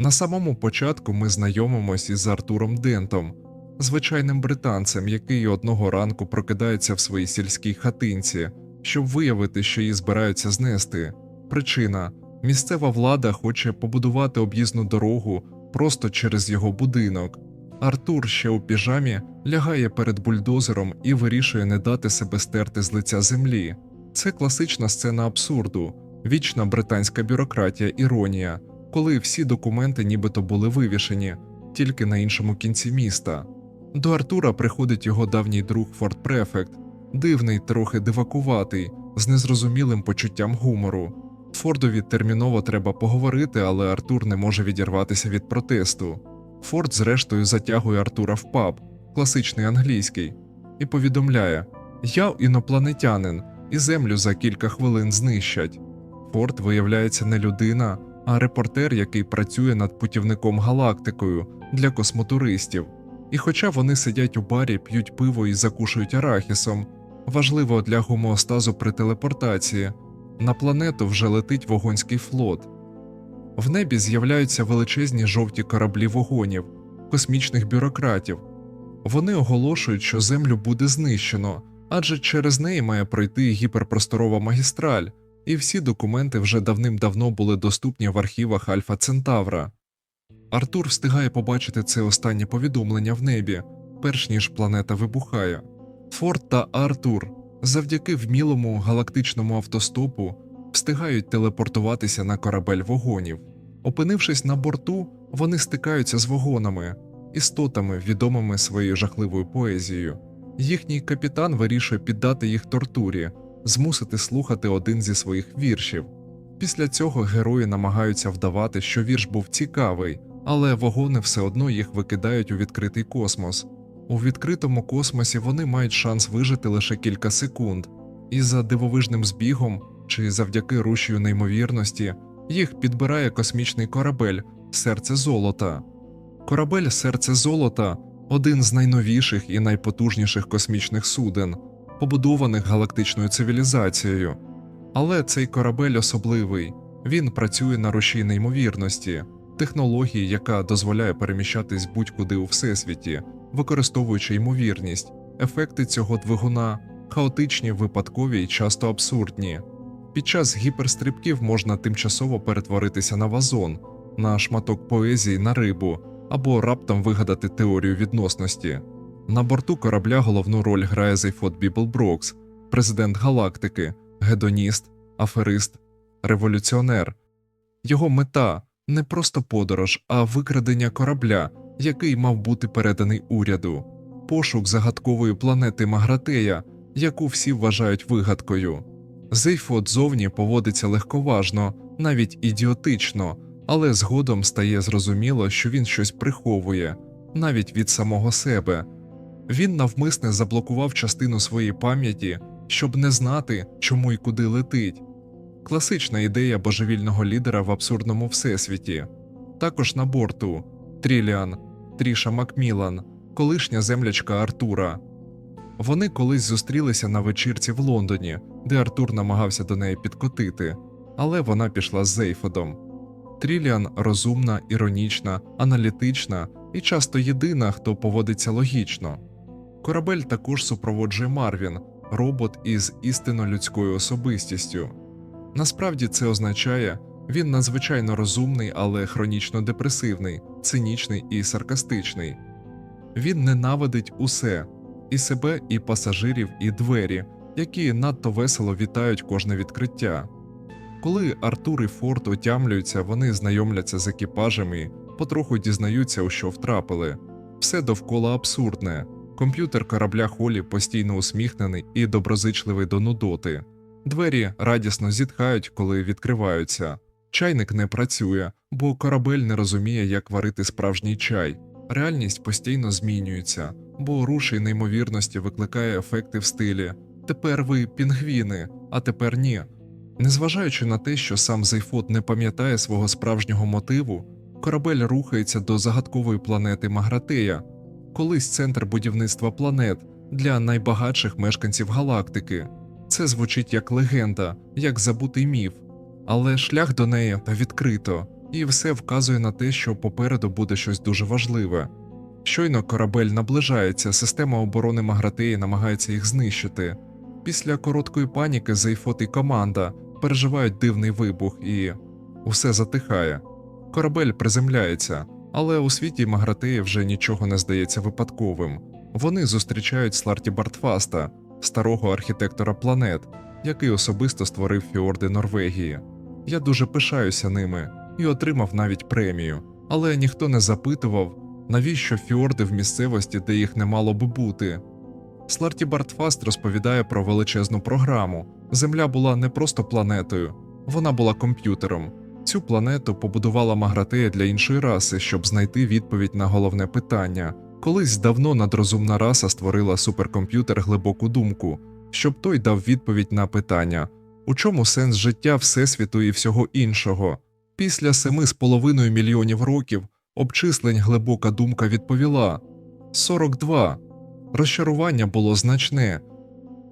На самому початку ми знайомимось із Артуром Дентом, звичайним британцем, який одного ранку прокидається в своїй сільській хатинці, щоб виявити, що її збираються знести. Причина місцева влада хоче побудувати об'їзну дорогу просто через його будинок. Артур ще у піжамі лягає перед бульдозером і вирішує не дати себе стерти з лиця землі. Це класична сцена абсурду, вічна британська бюрократія, іронія, коли всі документи нібито були вивішені, тільки на іншому кінці міста. До Артура приходить його давній друг Форт Префект, дивний, трохи дивакуватий, з незрозумілим почуттям гумору. Фордові терміново треба поговорити, але Артур не може відірватися від протесту. Форд, зрештою, затягує Артура в паб, класичний англійський, і повідомляє: Я інопланетянин, і землю за кілька хвилин знищать. Форд виявляється не людина, а репортер, який працює над путівником галактикою для космотуристів. І хоча вони сидять у барі, п'ють пиво і закушують арахісом, важливо для гомеостазу при телепортації, на планету вже летить вогонський флот. В небі з'являються величезні жовті кораблі вогонів, космічних бюрократів. Вони оголошують, що Землю буде знищено, адже через неї має пройти гіперпросторова магістраль, і всі документи вже давним-давно були доступні в архівах Альфа Центавра. Артур встигає побачити це останнє повідомлення в небі, перш ніж планета вибухає. Форд та Артур завдяки вмілому галактичному автостопу встигають телепортуватися на корабель вогонів. Опинившись на борту, вони стикаються з вогонами, істотами, відомими своєю жахливою поезією. Їхній капітан вирішує піддати їх тортурі, змусити слухати один зі своїх віршів. Після цього герої намагаються вдавати, що вірш був цікавий, але вогони все одно їх викидають у відкритий космос. У відкритому космосі вони мають шанс вижити лише кілька секунд, і за дивовижним збігом чи завдяки рушію неймовірності їх підбирає космічний корабель Серце золота. Корабель Серце золота один з найновіших і найпотужніших космічних суден, побудованих галактичною цивілізацією. Але цей корабель особливий, він працює на рушій неймовірності, технології, яка дозволяє переміщатись будь-куди у всесвіті, використовуючи ймовірність, ефекти цього двигуна хаотичні, випадкові і часто абсурдні. Під час гіперстрибків можна тимчасово перетворитися на вазон, на шматок поезії, на рибу або раптом вигадати теорію відносності. На борту корабля головну роль грає Зайфот Біблброкс, президент галактики, гедоніст, аферист, революціонер. Його мета не просто подорож, а викрадення корабля, який мав бути переданий уряду, пошук загадкової планети Магратея, яку всі вважають вигадкою. Зейфот зовні поводиться легковажно, навіть ідіотично, але згодом стає зрозуміло, що він щось приховує, навіть від самого себе. Він навмисне заблокував частину своєї пам'яті, щоб не знати, чому й куди летить. Класична ідея божевільного лідера в абсурдному всесвіті. Також на борту Тріліан, Тріша Макмілан, колишня землячка Артура. Вони колись зустрілися на вечірці в Лондоні, де Артур намагався до неї підкотити, але вона пішла з Зейфодом. Тріліан розумна, іронічна, аналітична і часто єдина, хто поводиться логічно. Корабель також супроводжує Марвін, робот із істинно людською особистістю. Насправді це означає, він надзвичайно розумний, але хронічно депресивний, цинічний і саркастичний. Він ненавидить усе і себе, і пасажирів, і двері, які надто весело вітають кожне відкриття. Коли Артур і Форд отямлюються, вони знайомляться з екіпажами, потроху дізнаються, у що втрапили. Все довкола абсурдне. Комп'ютер корабля Холі постійно усміхнений і доброзичливий до нудоти. Двері радісно зітхають, коли відкриваються. Чайник не працює, бо корабель не розуміє, як варити справжній чай. Реальність постійно змінюється, бо рушій неймовірності викликає ефекти в стилі Тепер ви пінгвіни, а тепер ні. Незважаючи на те, що сам Зайфот не пам'ятає свого справжнього мотиву, корабель рухається до загадкової планети Магратея, колись центр будівництва планет для найбагатших мешканців галактики. Це звучить як легенда, як забутий міф, але шлях до неї відкрито. і все вказує на те, що попереду буде щось дуже важливе. Щойно корабель наближається, система оборони Магратеї намагається їх знищити. Після короткої паніки Зайфот і команда переживають дивний вибух і усе затихає. Корабель приземляється, але у світі Магратеї вже нічого не здається випадковим. Вони зустрічають Сларті Бартфаста, старого архітектора планет, який особисто створив фіорди Норвегії. Я дуже пишаюся ними і отримав навіть премію, але ніхто не запитував, навіщо фіорди в місцевості, де їх не мало би бути. Сларті Бартфаст розповідає про величезну програму. Земля була не просто планетою, вона була комп'ютером. Цю планету побудувала Магратея для іншої раси, щоб знайти відповідь на головне питання. Колись давно надрозумна раса створила суперкомп'ютер глибоку думку, щоб той дав відповідь на питання, у чому сенс життя Всесвіту і всього іншого. Після семи з половиною мільйонів років обчислень глибока думка відповіла 42. Розчарування було значне,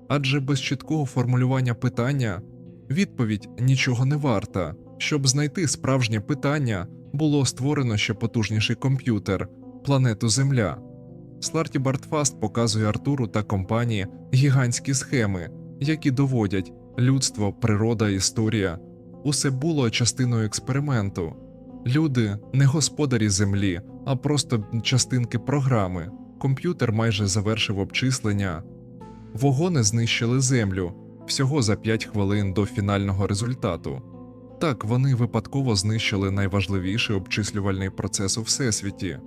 адже без чіткого формулювання питання відповідь нічого не варта. Щоб знайти справжнє питання, було створено ще потужніший комп'ютер планету Земля. Сларті Бартфаст показує Артуру та компанії гігантські схеми, які доводять людство, природа, історія. Усе було частиною експерименту. Люди не господарі землі, а просто частинки програми. Комп'ютер майже завершив обчислення. Вогони знищили землю всього за 5 хвилин до фінального результату. Так, вони випадково знищили найважливіший обчислювальний процес у всесвіті.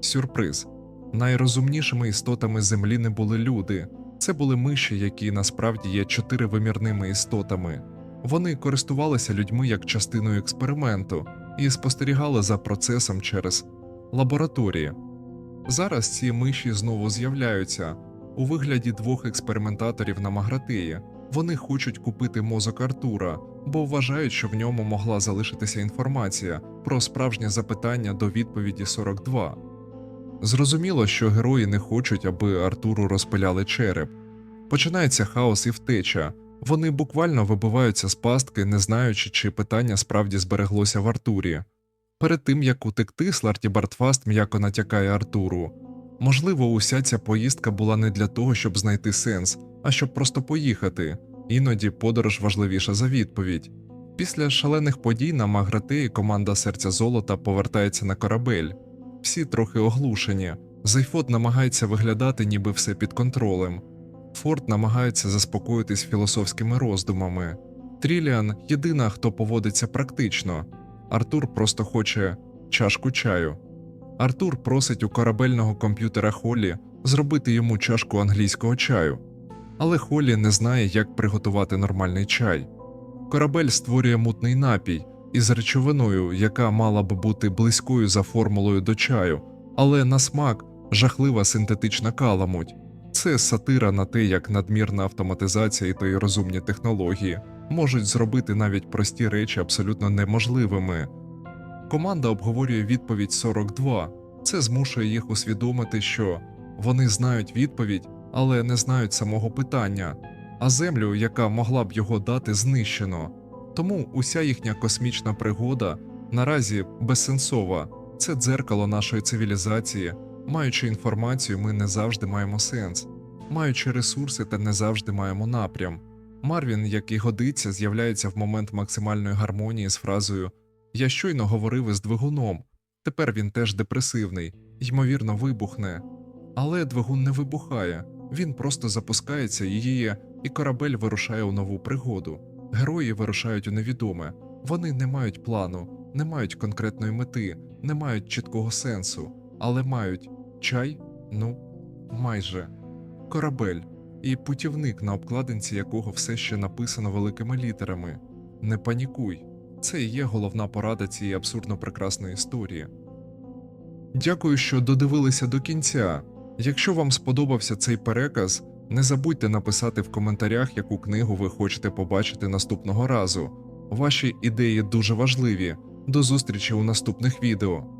Сюрприз. Найрозумнішими істотами Землі не були люди, це були миші, які насправді є чотиривимірними істотами. Вони користувалися людьми як частиною експерименту і спостерігали за процесом через лабораторії. Зараз ці миші знову з'являються у вигляді двох експериментаторів на Магратеї. Вони хочуть купити мозок Артура, бо вважають, що в ньому могла залишитися інформація про справжнє запитання до відповіді 42. Зрозуміло, що герої не хочуть, аби Артуру розпиляли череп. Починається хаос і втеча. Вони буквально вибиваються з пастки, не знаючи, чи питання справді збереглося в Артурі. Перед тим як утекти, Сларті Бартфаст м'яко натякає Артуру. Можливо, уся ця поїздка була не для того, щоб знайти сенс, а щоб просто поїхати. Іноді подорож важливіша за відповідь. Після шалених подій на Магратеї команда серця золота повертається на корабель. Всі трохи оглушені. Зайфот намагається виглядати, ніби все під контролем. Форд намагається заспокоїтись філософськими роздумами. Тріліан єдина, хто поводиться практично. Артур просто хоче чашку чаю. Артур просить у корабельного комп'ютера Холлі зробити йому чашку англійського чаю, але Холлі не знає, як приготувати нормальний чай. Корабель створює мутний напій із речовиною, яка мала б бути близькою за формулою до чаю, але на смак жахлива синтетична каламуть. Це сатира на те, як надмірна автоматизація та й розумні технології можуть зробити навіть прості речі абсолютно неможливими. Команда обговорює відповідь 42. Це змушує їх усвідомити, що вони знають відповідь, але не знають самого питання, а землю, яка могла б його дати, знищено. Тому уся їхня космічна пригода наразі безсенсова. Це дзеркало нашої цивілізації. Маючи інформацію, ми не завжди маємо сенс. Маючи ресурси, та не завжди маємо напрям. Марвін, як і годиться, з'являється в момент максимальної гармонії з фразою Я щойно говорив із двигуном. Тепер він теж депресивний, ймовірно, вибухне. Але двигун не вибухає, він просто запускається її, і корабель вирушає у нову пригоду. Герої вирушають у невідоме. Вони не мають плану, не мають конкретної мети, не мають чіткого сенсу, але мають чай, ну, майже корабель і путівник, на обкладинці якого все ще написано великими літерами. Не панікуй. Це і є головна порада цієї абсурдно прекрасної історії. Дякую, що додивилися до кінця. Якщо вам сподобався цей переказ, не забудьте написати в коментарях, яку книгу ви хочете побачити наступного разу. Ваші ідеї дуже важливі. До зустрічі у наступних відео.